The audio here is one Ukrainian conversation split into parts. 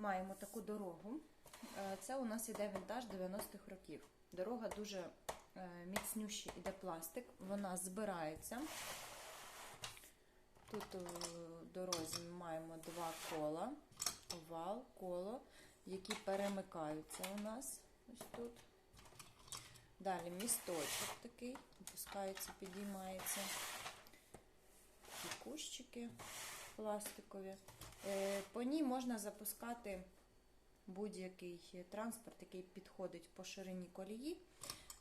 маємо таку дорогу. Е, Це у нас іде вінтаж 90-х років. Дорога дуже е, міцнющий іде пластик, вона збирається. Тут у дорозі ми маємо два кола, овал, коло, які перемикаються у нас ось тут. Далі місточок такий, опускається, підіймається. Такі кущики пластикові. Е, По ній можна запускати будь-який транспорт, який підходить по ширині колії.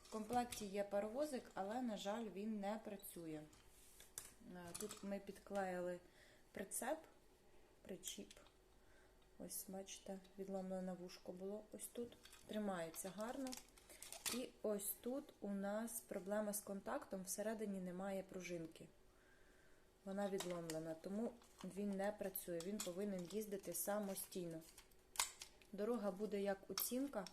В комплекті є паровозик, але, на жаль, він не працює. Е, Тут ми підклеїли прицеп, причіп. Ось, бачите, відломлене вушко було ось тут. Тримається гарно. І ось тут у нас проблема з контактом, всередині немає пружинки. Вона відломлена, тому він не працює, він повинен їздити самостійно. Дорога буде як оцінка.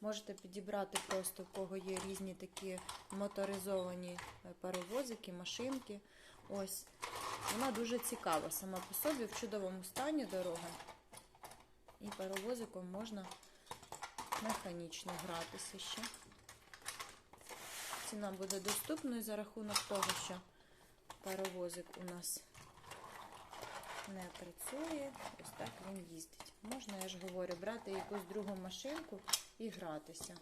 Можете підібрати просто, в кого є різні такі моторизовані е, паровозики, машинки. Ось. Вона дуже цікава сама по собі, в чудовому стані дорога. І паровозиком можна механічно гратися ще. Ціна буде доступною за рахунок того, що паровозик у нас не працює. Ось так він їздить. Можна, я ж говорю, брати якусь другу машинку і гратися.